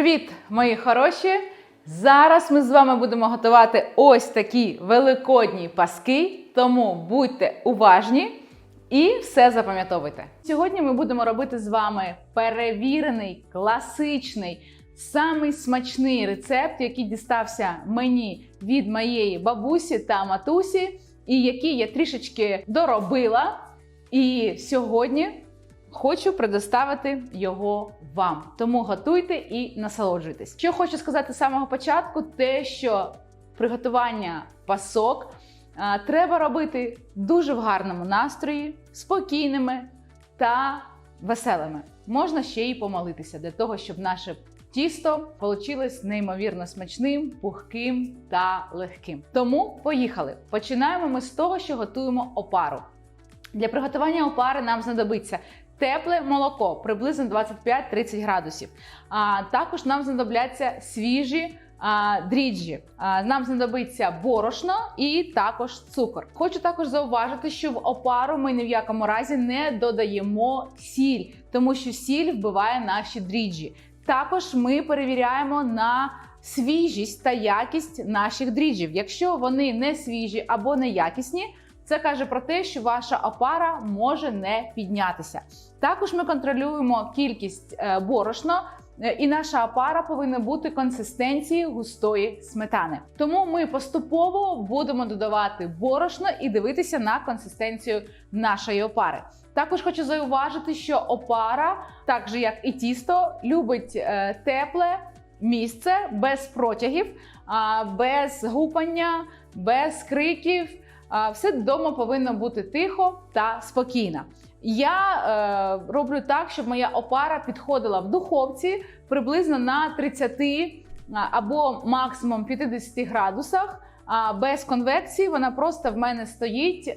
Привіт, мої хороші! Зараз ми з вами будемо готувати ось такі великодні паски, тому будьте уважні і все запам'ятовуйте. Сьогодні ми будемо робити з вами перевірений, класичний, самий смачний рецепт, який дістався мені від моєї бабусі та матусі, і який я трішечки доробила. І сьогодні хочу предоставити його вам. Тому готуйте і насолоджуйтесь. Що хочу сказати з самого початку, те, що приготування пасок а, треба робити дуже в гарному настрої, спокійними та веселими. Можна ще й помолитися для того, щоб наше тісто вийшло неймовірно смачним, пухким та легким. Тому поїхали. Починаємо ми з того, що готуємо опару. Для приготування опари нам знадобиться тепле молоко приблизно 25-30 градусів. А також нам знадобляться свіжі а, дріжджі. А, нам знадобиться борошно і також цукор. Хочу також зауважити, що в опару ми ні в якому разі не додаємо сіль, тому що сіль вбиває наші дріжджі. Також ми перевіряємо на свіжість та якість наших дріжджів. Якщо вони не свіжі або неякісні, це каже про те, що ваша опара може не піднятися. Також ми контролюємо кількість е, борошна, е, і наша опара повинна бути консистенції густої сметани. Тому ми поступово будемо додавати борошно і дивитися на консистенцію нашої опари. Також хочу зауважити, що опара, так же як і тісто, любить е, тепле місце без протягів, без гупання, без криків. Все вдома повинно бути тихо та спокійно. Я е, роблю так, щоб моя опара підходила в духовці приблизно на 30 або максимум 50 градусах. А без конвекції вона просто в мене стоїть е,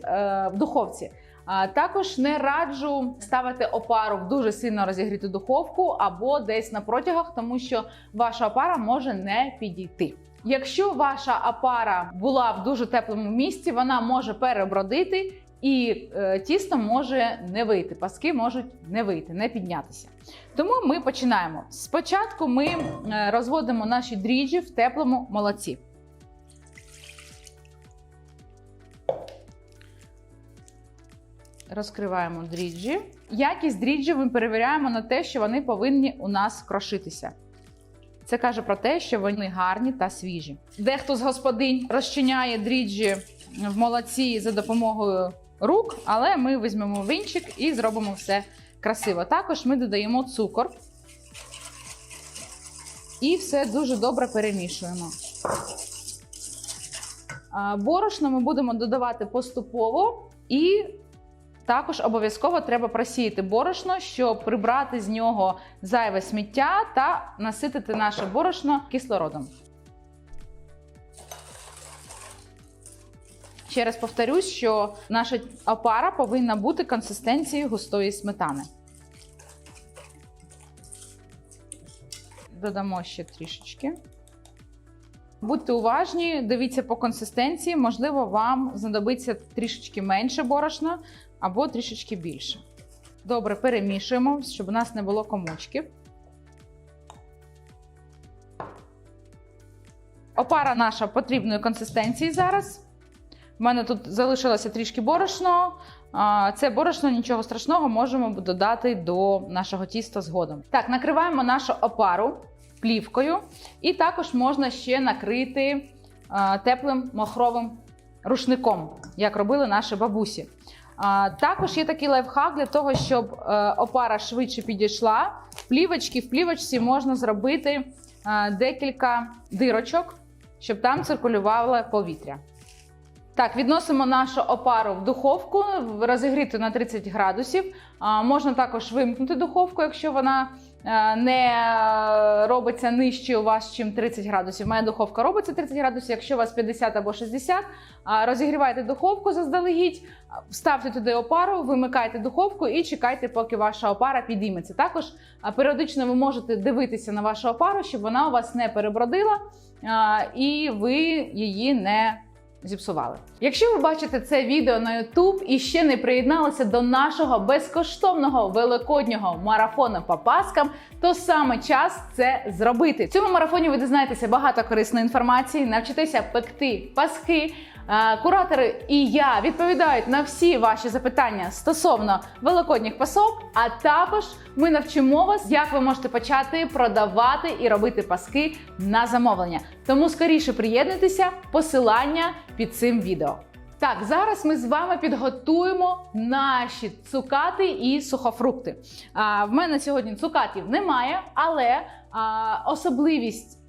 в духовці. А, також не раджу ставити опару в дуже сильно розігріту духовку або десь на протягах, тому що ваша опара може не підійти. Якщо ваша опара була в дуже теплому місці, вона може перебродити і е, тісто може не вийти, паски можуть не вийти, не піднятися. Тому ми починаємо. Спочатку ми е, розводимо наші дріжджі в теплому молоці. Розкриваємо дріжджі. Якість дріжджів ми перевіряємо на те, що вони повинні у нас крошитися. Це каже про те, що вони гарні та свіжі. Дехто з господинь розчиняє дріжджі в молоці за допомогою рук, але ми візьмемо вінчик і зробимо все красиво. Також ми додаємо цукор і все дуже добре перемішуємо. Борошно ми будемо додавати поступово і також обов'язково треба просіяти борошно, щоб прибрати з нього зайве сміття та наситити наше борошно кислородом. Ще раз повторюсь, що наша опара повинна бути консистенцією густої сметани. Додамо ще трішечки. Будьте уважні, дивіться по консистенції, можливо, вам знадобиться трішечки менше борошна або трішечки більше. Добре, перемішуємо, щоб у нас не було комочків. Опара наша потрібної консистенції зараз. У мене тут залишилося трішки борошно. Це борошно, нічого страшного, можемо додати до нашого тіста згодом. Так, накриваємо нашу опару плівкою, і також можна ще накрити теплим махровим рушником, як робили наші бабусі. Також є такий лайфхак для того, щоб е, опара швидше підійшла. Плівочки в плівочці можна зробити е, декілька дирочок, щоб там циркулювало повітря. Так, відносимо нашу опару в духовку, розігріти на 30 градусів. Можна також вимкнути духовку, якщо вона е, не робиться нижче у вас, чим 30 градусів. Моя духовка робиться 30 градусів. Якщо у вас 50 або 60, розігрівайте духовку заздалегідь, ставте туди опару, вимикайте духовку і чекайте, поки ваша опара підійметься. Також періодично ви можете дивитися на вашу опару, щоб вона у вас не перебродила і ви її не зіпсували. Якщо ви бачите це відео на YouTube і ще не приєдналися до нашого безкоштовного великоднього марафону по паскам, то саме час це зробити. В цьому марафоні ви дізнаєтеся багато корисної інформації, навчитеся пекти паски. Е, Куратори і я відповідають на всі ваші запитання стосовно великодніх пасок. А також ми навчимо вас, як ви можете почати продавати і робити паски на замовлення. Тому скоріше приєднуйтеся, посилання під цим відео. Так, зараз ми з вами підготуємо наші цукати і сухофрукти. А, в мене сьогодні цукатів немає, але а, особливість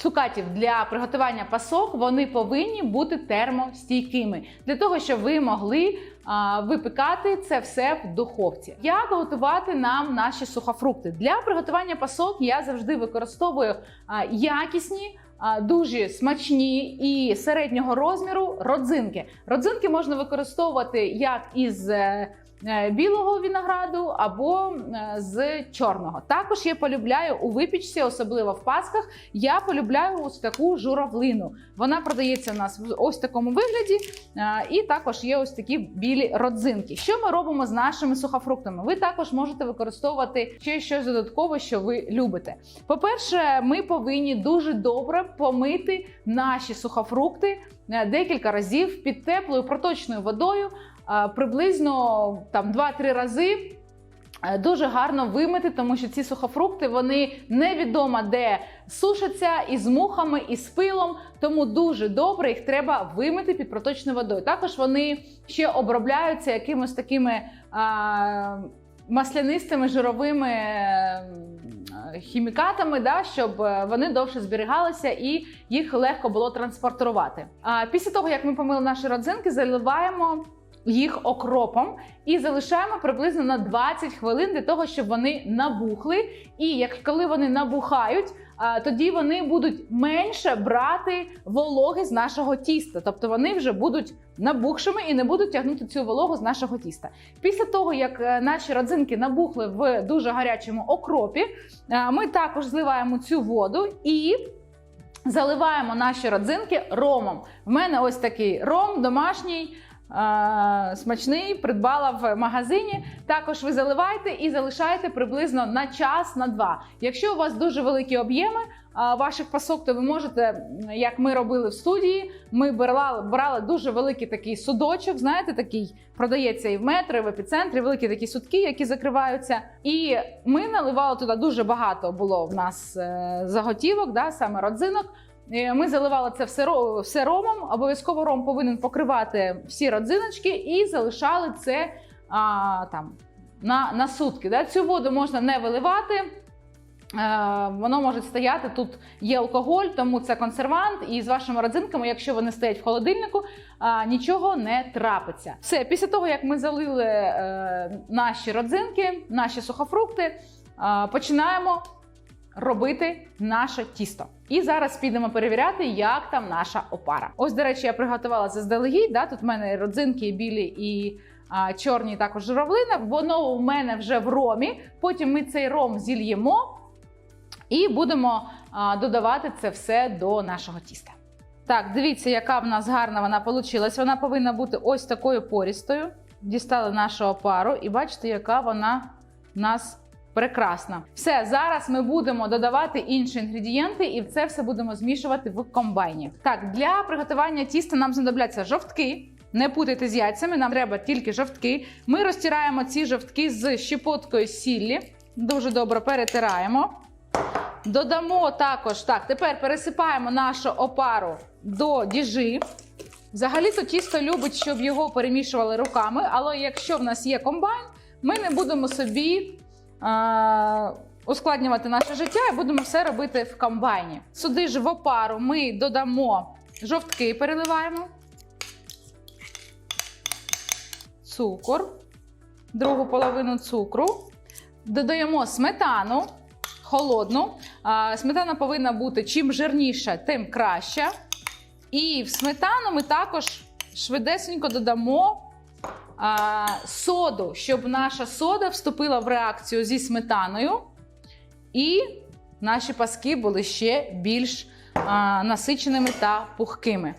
цукатів для приготування пасок вони повинні бути термостійкими для того, щоб ви могли а, випікати це все в духовці. Як готувати нам наші сухофрукти? Для приготування пасок я завжди використовую а, якісні. Дуже смачні і середнього розміру родзинки. Родзинки можна використовувати як із е, білого винограду або е, з чорного. Також я полюбляю у випічці, особливо в пасках. Я полюбляю ось таку журавлину. Вона продається у нас в ось такому вигляді, е, і також є ось такі білі родзинки. Що ми робимо з нашими сухофруктами? Ви також можете використовувати ще щось додаткове, що ви любите. По-перше, ми повинні дуже добре помити наші сухофрукти е, декілька разів під теплою проточною водою, е, приблизно там 2-3 рази. Е, Дуже гарно вимити, тому що ці сухофрукти вони невідомо де сушаться із мухами, і з пилом. Тому дуже добре їх треба вимити під проточною водою. Також вони ще обробляються якимось такими а, маслянистими жировими е, хімікатами, да, щоб е, вони довше зберігалися і їх легко було транспортувати. А після того, як ми помили наші родзинки, заливаємо їх окропом і залишаємо приблизно на 20 хвилин для того, щоб вони набухли. І як коли вони набухають, тоді вони будуть менше брати вологи з нашого тіста. Тобто вони вже будуть набухшими і не будуть тягнути цю вологу з нашого тіста. Після того, як е, наші родзинки набухли в дуже гарячому окропі, е, ми також зливаємо цю воду і. Заливаємо наші родзинки ромом. В мене ось такий ром домашній. Смачний, придбала в магазині. Також ви заливаєте і залишаєте приблизно на час, на два. Якщо у вас дуже великі об'єми ваших пасок, то ви можете, як ми робили в студії, ми брали, брали дуже великий такий судочок. Знаєте, такий продається і в метро, і в епіцентрі, великі такі судки, які закриваються. І ми наливали туди дуже багато було в нас е, заготівок, да, саме родзинок. Е, Ми заливали це все, все ромом. Обов'язково ром повинен покривати всі родзиночки і залишали це а, там на, на сутки. Да? Цю воду можна не виливати. Е, Воно може стояти тут. Є алкоголь, тому це консервант. І з вашими родзинками, якщо вони стоять в холодильнику, нічого не трапиться. Все, після того як ми залили е, наші родзинки, наші сухофрукти, починаємо робити наше тісто. І зараз підемо перевіряти, як там наша опара. Ось, до речі, я приготувала заздалегідь. Да? Тут в мене родзинки білі і а, чорні також журавлина. Воно у мене вже в ромі. Потім ми цей ром зільємо і будемо а, додавати це все до нашого тіста. Так, дивіться, яка в нас гарна вона вийшла. Вона повинна бути ось такою порістою. Дістали нашу опару, і бачите, яка вона в нас прекрасна. Все, зараз ми будемо додавати інші інгредієнти, і це все будемо змішувати в комбайні. Так, для приготування тіста нам знадобляться жовтки. Не путайте з яйцями, нам треба тільки жовтки. Ми розтираємо ці жовтки з щепоткою сіллі. Дуже добре перетираємо. Додамо також, так, тепер пересипаємо нашу опару до діжі. Взагалі-то тісто любить, щоб його перемішували руками, але якщо в нас є комбайн, ми не будемо собі ускладнювати наше життя і будемо все робити в комбайні. Сюди ж в опару ми додамо жовтки, переливаємо, цукор, другу половину цукру, додаємо сметану холодну. Сметана повинна бути чим жирніша, тим краще. І в сметану ми також швидесенько додамо а, соду, щоб наша сода вступила в реакцію зі сметаною, і наші паски були ще більш а, насиченими та пухкими.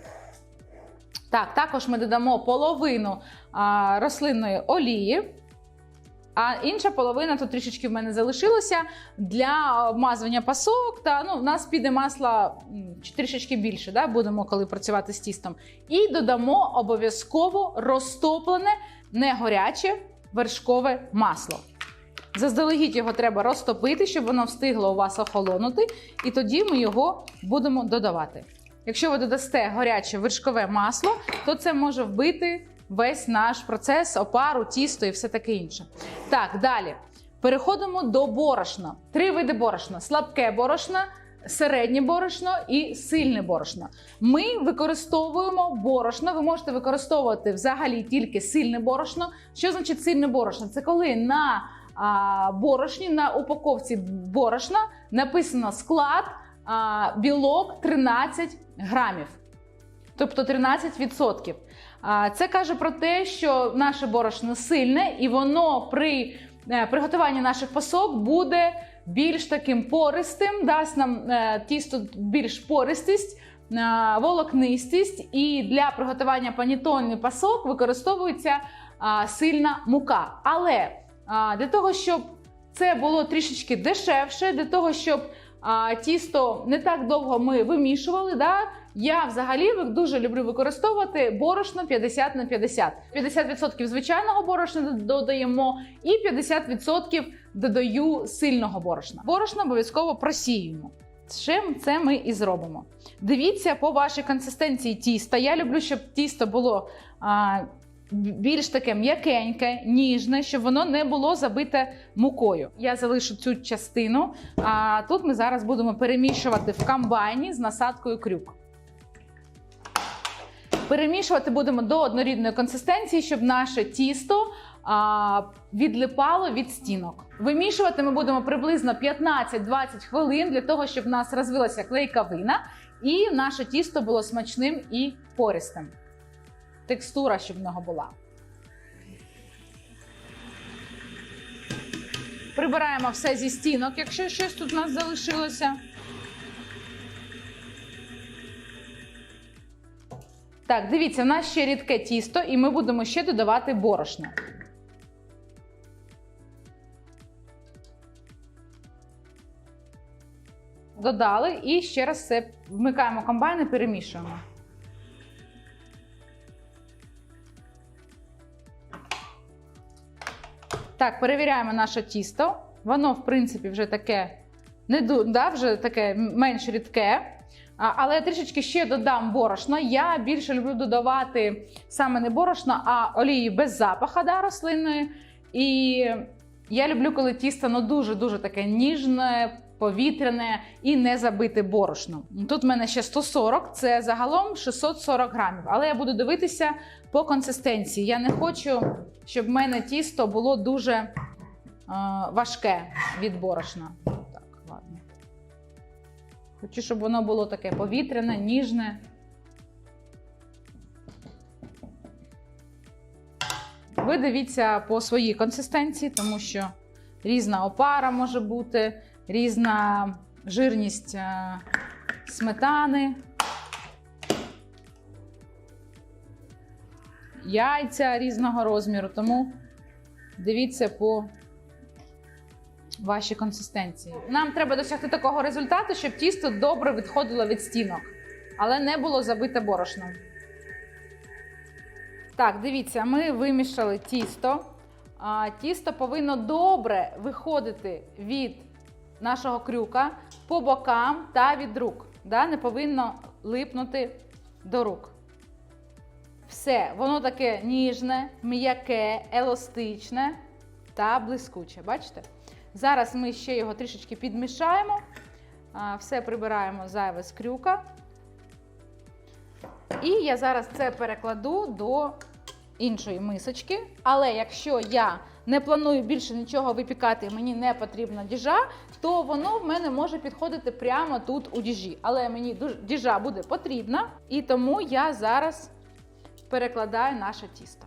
Так, також ми додамо половину а, рослинної олії. А інша половина тут трішечки в мене залишилося для обмазування пасок. Та ну, в нас піде масла трішечки більше, да, будемо коли працювати з тістом. І додамо обов'язково розтоплене, не гаряче вершкове масло. Заздалегідь його треба розтопити, щоб воно встигло у вас охолонути, і тоді ми його будемо додавати. Якщо ви додасте гаряче вершкове масло, то це може вбити весь наш процес, опару, тісто і все таке інше. Так, далі. Переходимо до борошна. Три види борошна: слабке борошно, середнє борошно і сильне борошно. Ми використовуємо борошно. Ви можете використовувати взагалі тільки сильне борошно. Що значить сильне борошно? Це коли на а, борошні, на упаковці борошна написано склад білок 13 грамів. Тобто 13%. А, Це каже про те, що наше борошно сильне, і воно при е, приготуванні наших пасок буде більш таким пористим, дасть нам е, тісто більш пористість, е, волокнистість. І для приготування панітонних пасок використовується сильна мука. Але для того, щоб це було трішечки дешевше, для того, щоб а, тісто не так довго ми вимішували. Да? Я взагалі дуже люблю використовувати борошно 50 на 50. 50% звичайного борошна додаємо, і 50% додаю сильного борошна. Борошно обов'язково просіюємо. Чим це ми і зробимо. Дивіться по вашій консистенції тіста. Я люблю, щоб тісто було а, більш таке м'якеньке, ніжне, щоб воно не було забите мукою. Я залишу цю частину. А тут ми зараз будемо перемішувати в комбайні з насадкою крюк. Перемішувати будемо до однорідної консистенції, щоб наше тісто а, відлипало від стінок. Вимішувати ми будемо приблизно 15-20 хвилин для того, щоб в нас розвилася клейковина і наше тісто було смачним і пористим. Текстура, щоб в нього була. Прибираємо все зі стінок, якщо щось тут у нас залишилося. Так, дивіться, в нас ще рідке тісто, і ми будемо ще додавати борошно. Додали і ще раз все вмикаємо комбайн і перемішуємо. Так, перевіряємо наше тісто. Воно, в принципі, вже таке не да, вже таке менш рідке. Але я трішечки ще додам борошна. Я більше люблю додавати саме не борошно, а олії без запаха да, рослинної. І я люблю, коли тісто ну, дуже-дуже таке ніжне, повітряне і не забите борошном. Тут в мене ще 140, це загалом 640 грамів. Але я буду дивитися по консистенції. Я не хочу, щоб в мене тісто було дуже е, важке від борошна. Так, ладно. Хочу, щоб воно було таке повітряне, ніжне. Ви дивіться по своїй консистенції, тому що різна опара може бути, різна жирність е, сметани, яйця різного розміру. Тому дивіться по вашій консистенції. Нам треба досягти такого результату, щоб тісто добре відходило від стінок, але не було забите борошном. Так, дивіться, ми вимішали тісто. А, Тісто повинно добре виходити від нашого крюка по бокам та від рук. Да? Не повинно липнути до рук. Все, воно таке ніжне, м'яке, еластичне та блискуче. Бачите? Зараз ми ще його трішечки підмішаємо. Все прибираємо зайве з крюка. І я зараз це перекладу до іншої мисочки. Але якщо я не планую більше нічого випікати, мені не потрібна діжа, то воно в мене може підходити прямо тут у діжі. Але мені діжа буде потрібна, і тому я зараз перекладаю наше тісто.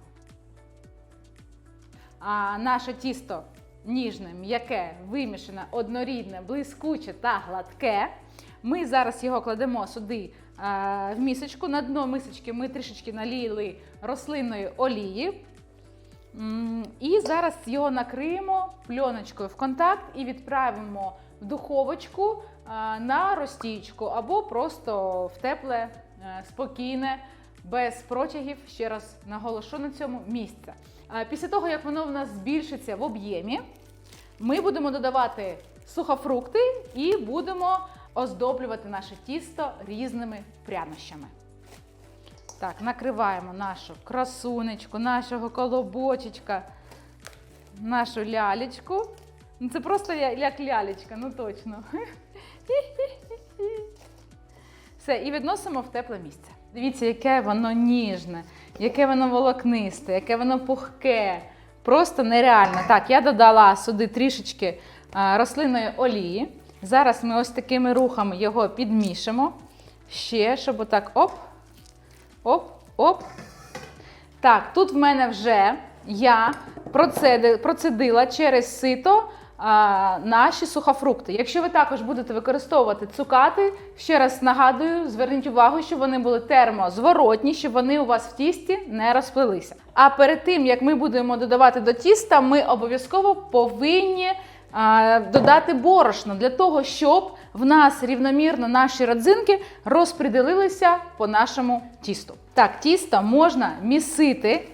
А наше тісто ніжне, м'яке, вимішане, однорідне, блискуче та гладке. Ми зараз його кладемо сюди е, в місочку. На дно мисочки ми трішечки наліли рослинної олії. І зараз його накриємо пленочкою в контакт і відправимо в духовочку е, на розтічку або просто в тепле, е, спокійне, без протягів, ще раз наголошу на цьому місце. Е, Після того, як воно в нас збільшиться в об'ємі, ми будемо додавати сухофрукти і будемо оздоблювати наше тісто різними прянощами. Так, накриваємо нашу красунечку, нашого колобочечка, нашу лялечку. Ну, це просто як лялечка, ну точно. Все, і відносимо в тепле місце. Дивіться, яке воно ніжне, яке воно волокнисте, яке воно пухке. Просто нереально. Так, я додала сюди трішечки рослинної олії. Зараз ми ось такими рухами його підмішимо. Ще, щоб отак оп, оп, оп. Так, тут в мене вже я процеди- процедила через сито а, наші сухофрукти. Якщо ви також будете використовувати цукати, ще раз нагадую, зверніть увагу, щоб вони були термозворотні, щоб вони у вас в тісті не розплилися. А перед тим як ми будемо додавати до тіста, ми обов'язково повинні а, додати борошно для того, щоб в нас рівномірно наші родзинки розподілилися по нашому тісту. Так, тісто можна місити.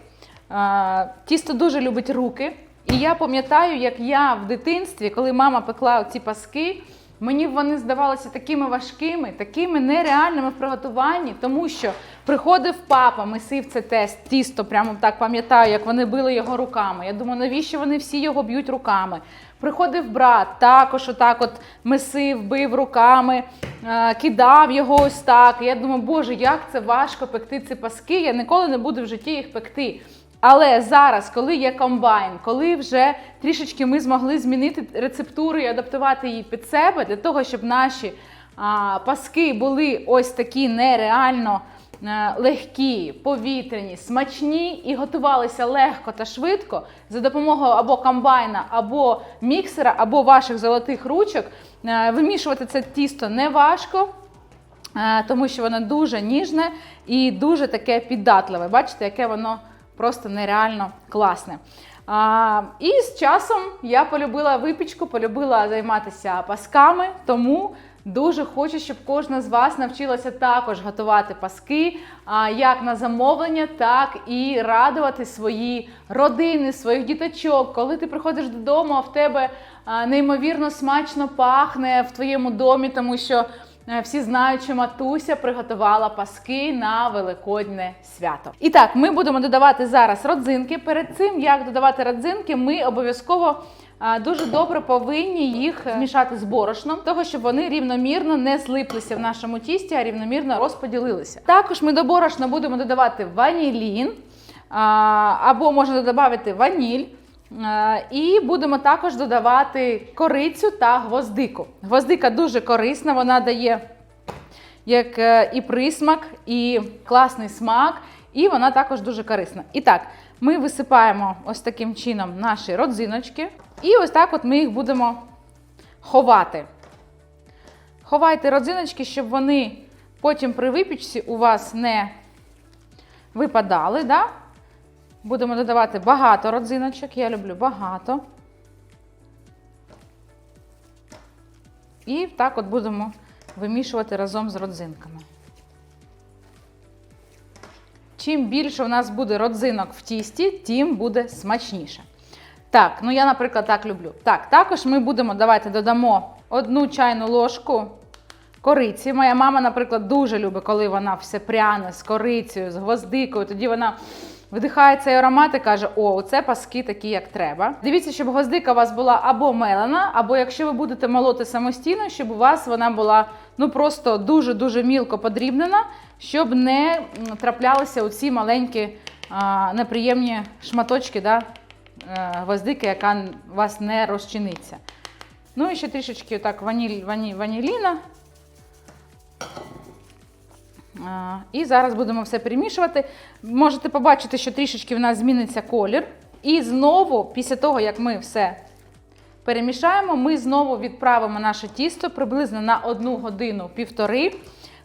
Тісто дуже любить руки. І я пам'ятаю, як я в дитинстві, коли мама пекла ці паски, мені вони здавалися такими важкими, такими нереальними в приготуванні, тому що приходив папа, месив це тест, тісто, прямо так пам'ятаю, як вони били його руками. Я думаю, навіщо вони всі його б'ють руками? Приходив брат, також отак от месив, бив руками, е, кидав його ось так. Я думаю, боже, як це важко пекти ці паски, я ніколи не буду в житті їх пекти. Але зараз, коли є комбайн, коли вже трішечки ми змогли змінити рецептуру і адаптувати її під себе, для того, щоб наші а, паски були ось такі нереально легкі, повітряні, смачні і готувалися легко та швидко за допомогою або комбайна, або міксера, або ваших золотих ручок. Е, Вимішувати це тісто не важко. Е, тому що воно дуже ніжне і дуже таке піддатливе. Бачите, яке воно просто нереально класне. А, і з часом я полюбила випічку, полюбила займатися пасками, тому дуже хочу, щоб кожна з вас навчилася також готувати паски, як на замовлення, так і радувати свої родини, своїх діточок. Коли ти приходиш додому, а в тебе неймовірно смачно пахне в твоєму домі, тому що. Е, Всі знають, що матуся приготувала паски на великодне свято. І так, ми будемо додавати зараз родзинки. Перед цим як додавати родзинки, ми обов'язково дуже добре повинні їх змішати з борошном, того щоб вони рівномірно не злиплися в нашому тісті, а рівномірно розподілилися. Також ми до борошна будемо додавати ванілін або можна додати ваніль. І будемо також додавати корицю та гвоздику. Гвоздика дуже корисна, вона дає як е, і присмак, і класний смак, і вона також дуже корисна. І так, ми висипаємо ось таким чином наші родзиночки, і ось так от ми їх будемо ховати. Ховайте родзиночки, щоб вони потім при випічці у вас не випадали. Да? Будемо додавати багато родзиночок. Я люблю багато. І так от будемо вимішувати разом з родзинками. Чим більше у нас буде родзинок в тісті, тим буде смачніше. Так, ну я, наприклад, так люблю. Так, також ми будемо, давайте додамо одну чайну ложку кориці. Моя мама, наприклад, дуже любить, коли вона все пряне з корицею, з гвоздикою. Тоді вона вдихає цей аромат і каже: О, це паски такі, як треба. Дивіться, щоб гвоздика у вас була або мелена, або якщо ви будете молоти самостійно, щоб у вас вона була ну просто дуже-дуже мілко подрібнена, щоб не траплялися оці маленькі а, неприємні шматочки да, е, гвоздики, яка у вас не розчиниться. Ну і ще трішечки так ваніль, вані, ваніліна. І зараз будемо все перемішувати. Можете побачити, що трішечки в нас зміниться колір. І знову, після того, як ми все перемішаємо. Ми знову відправимо наше тісто приблизно на 1 годину півтори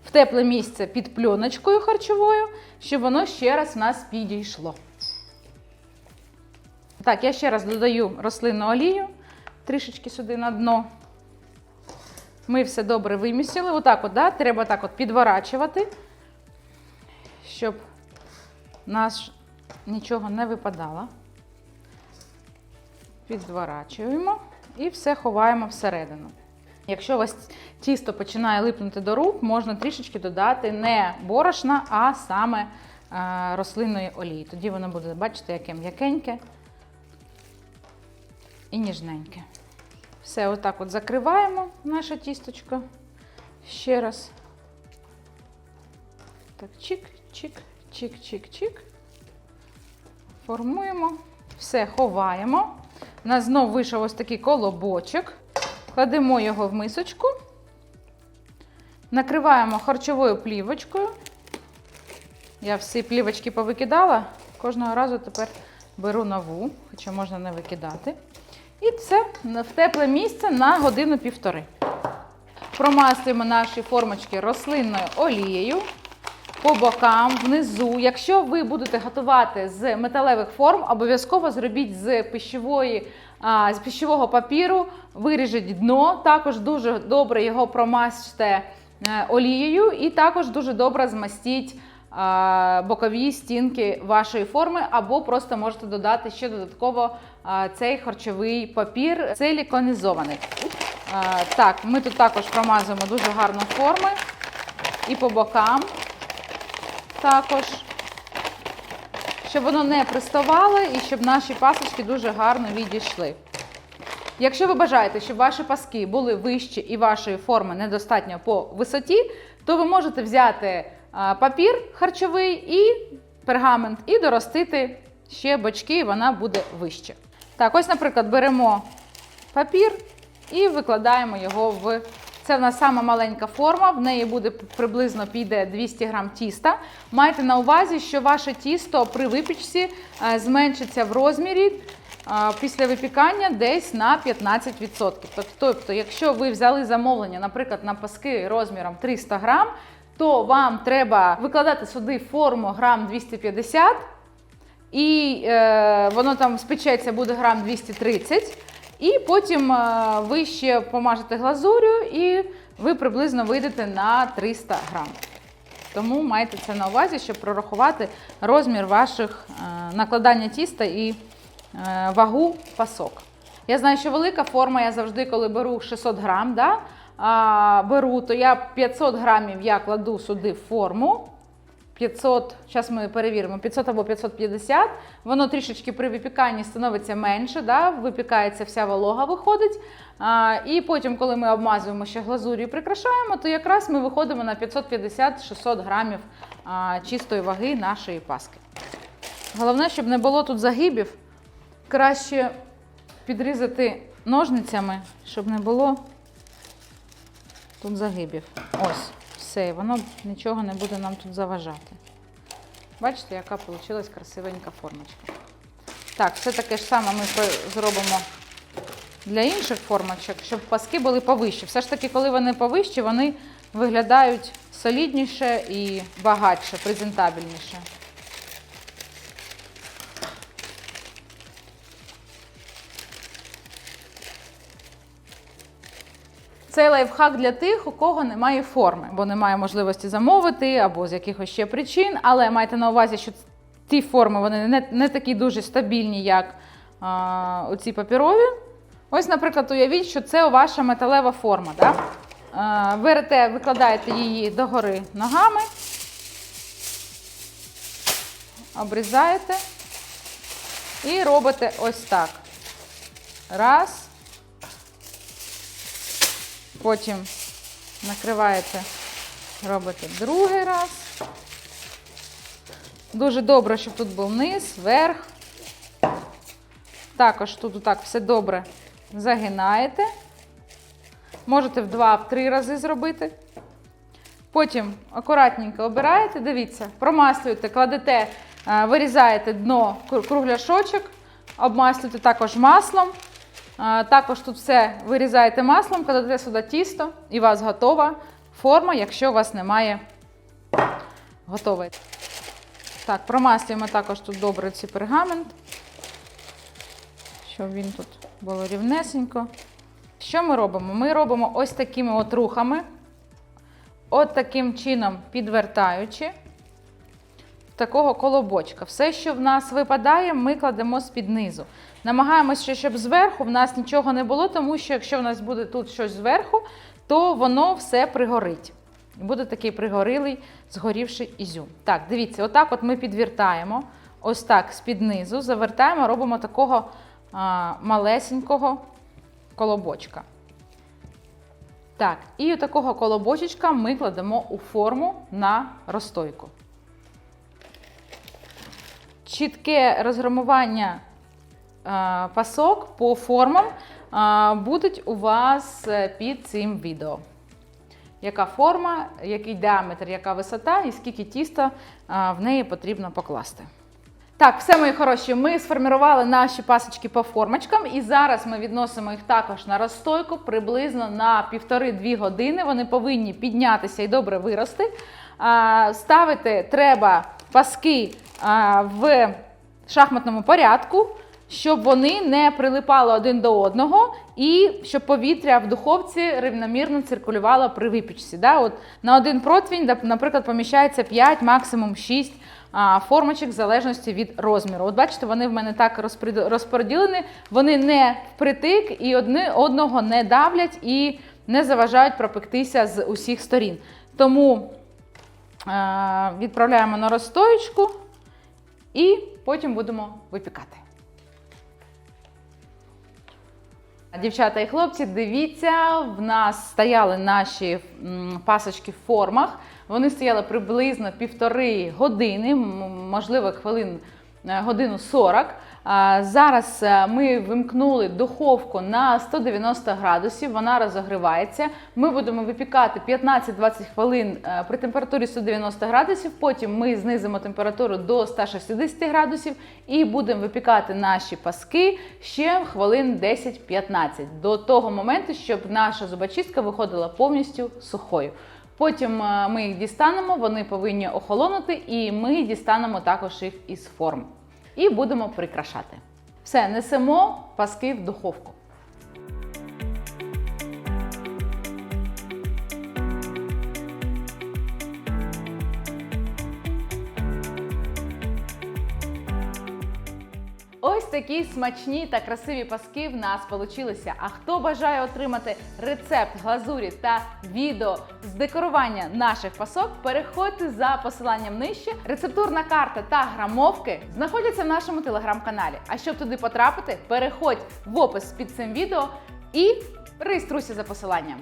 в тепле місце під пленочкою харчовою, щоб воно ще раз в нас підійшло. Так, я ще раз додаю рослинну олію трішечки сюди на дно. Ми все добре вимісили. Отак от, да? треба так от підворачувати, щоб у нас нічого не випадало. Підворачуємо і все ховаємо всередину. Якщо у вас тісто починає липнути до рук, можна трішечки додати не борошна, а саме е, рослинної олії. Тоді воно буде, бачите, яке м'якеньке і ніжненьке. Все, отак от закриваємо наше тісточко. Ще раз. Так, чик, чик, чик, чик, чик. Формуємо. Все, ховаємо. У нас знов вийшов ось такий колобочок. Кладемо його в мисочку. Накриваємо харчовою плівочкою. Я всі плівочки повикидала. Кожного разу тепер беру нову, хоча можна не викидати. І це в тепле місце на годину-півтори. Промаслюємо наші формочки рослинною олією по бокам, внизу. Якщо ви будете готувати з металевих форм, обов'язково зробіть з пищової, з пищового папіру, виріжіть дно, також дуже добре його промажте е, олією, і також дуже добре змастіть бокові стінки вашої форми, або просто можете додати ще додатково цей харчовий папір, силіконізований. Так, ми тут також промазуємо дуже гарно форми і по бокам також, щоб воно не приставало і щоб наші пасочки дуже гарно відійшли. Якщо ви бажаєте, щоб ваші паски були вищі і вашої форми недостатньо по висоті, то ви можете взяти папір харчовий і пергамент і доростити ще бочки, і вона буде вище. Так, ось, наприклад, беремо папір і викладаємо його в. Це в нас сама маленька форма, в неї буде приблизно піде 200 грам тіста. Майте на увазі, що ваше тісто при випічці е, зменшиться в розмірі е, після випікання десь на 15%. Тобто, якщо ви взяли замовлення, наприклад, на паски розміром 300 грам, то вам треба викладати сюди форму грам 250 і е, воно там спечеться буде грам 230. І потім е, ви ще помажете глазурю, і ви приблизно вийдете на 300 грам. Тому майте це на увазі, щоб прорахувати розмір ваших е, накладання тіста і е, вагу пасок. Я знаю, що велика форма, я завжди, коли беру 600 грам, да, а, беру, то я 500 грамів я кладу сюди в форму. 500, зараз ми перевіримо, 500 або 550, воно трішечки при випіканні становиться менше, да, випікається вся волога виходить. А, і потім, коли ми обмазуємо ще глазур'ю і прикрашаємо, то якраз ми виходимо на 550-600 грамів а, чистої ваги нашої паски. Головне, щоб не було тут загибів, краще підрізати ножницями, щоб не було тут загибів. Ось все, воно нічого не буде нам тут заважати. Бачите, яка вийшла красивенька формочка. Так, все таке ж саме ми зробимо для інших формочок, щоб паски були повищі. Все ж таки, коли вони повищі, вони виглядають солідніше і багатше, презентабельніше. Це лайфхак для тих, у кого немає форми, бо немає можливості замовити або з якихось ще причин. Але майте на увазі, що ті форми вони не, не такі дуже стабільні, як а, оці папірові. Ось, наприклад, уявіть, що це ваша металева форма. Да? Берете, викладаєте її догори ногами, обрізаєте і робите ось так. Раз. Потім накриваєте, робите другий раз. Дуже добре, щоб тут був низ, верх. Також тут так все добре загинаєте. Можете в два, в три рази зробити. Потім акуратненько обираєте, дивіться, промаслюєте, кладете, вирізаєте дно кругляшочок, обмаслюєте також маслом. Також тут все вирізаєте маслом, кладете сюди тісто і у вас готова форма, якщо у вас немає готової. Так, промаслюємо також тут добре цей пергамент, щоб він тут було рівнесенько. Що ми робимо? Ми робимо ось такими от рухами, от таким чином підвертаючи такого колобочка. Все, що в нас випадає, ми кладемо з-під низу. Намагаємося, щоб зверху в нас нічого не було, тому що якщо в нас буде тут щось зверху, то воно все пригорить. І буде такий пригорілий, згорівший ізюм. Так, дивіться, отак от ми підвертаємо, ось так з-під низу, завертаємо, робимо такого а, малесенького колобочка. Так, і такого колобочечка ми кладемо у форму на розстойку. Чітке розграмування е, пасок по формам будуть у вас е, під цим відео. Яка форма, який діаметр, яка висота і скільки тіста в неї потрібно покласти. Так, все, мої хороші, ми сформували наші пасочки по формочкам, і зараз ми відносимо їх також на розстойку приблизно на 1,5-2 години. Вони повинні піднятися і добре вирости. Ставити треба паски в шахматному порядку, щоб вони не прилипали один до одного, і щоб повітря в духовці рівномірно циркулювало при випічці. Да? От на один противень, да, наприклад, поміщається 5, максимум 6 а, формочок в залежності від розміру. От бачите, вони в мене так розподілені, вони не впритик і одне одного не давлять і не заважають пропектися з усіх сторін. Тому відправляємо на розстоєчку і потім будемо випікати. Дівчата і хлопці, дивіться, в нас стояли наші пасочки в формах. Вони стояли приблизно півтори години, можливо, хвилин е, годину 40. Зараз е, ми вимкнули духовку на 190 градусів, вона розогрівається. Ми будемо випікати 15-20 хвилин е, при температурі 190 градусів. Потім ми знизимо температуру до 160 градусів і будемо випікати наші паски ще хвилин 10-15 до того моменту, щоб наша зубочистка виходила повністю сухою. Потім е, ми їх дістанемо, вони повинні охолонути, і ми дістанемо також їх із форм. І будемо прикрашати. Все, несемо паски в духовку. Ось такі смачні та красиві паски в нас получилися. А хто бажає отримати рецепт глазурі та відео з декорування наших пасок, переходьте за посиланням нижче. Рецептурна карта та грамовки знаходяться в нашому телеграм-каналі. А щоб туди потрапити, переходь в опис під цим відео і реєструйся за посиланням.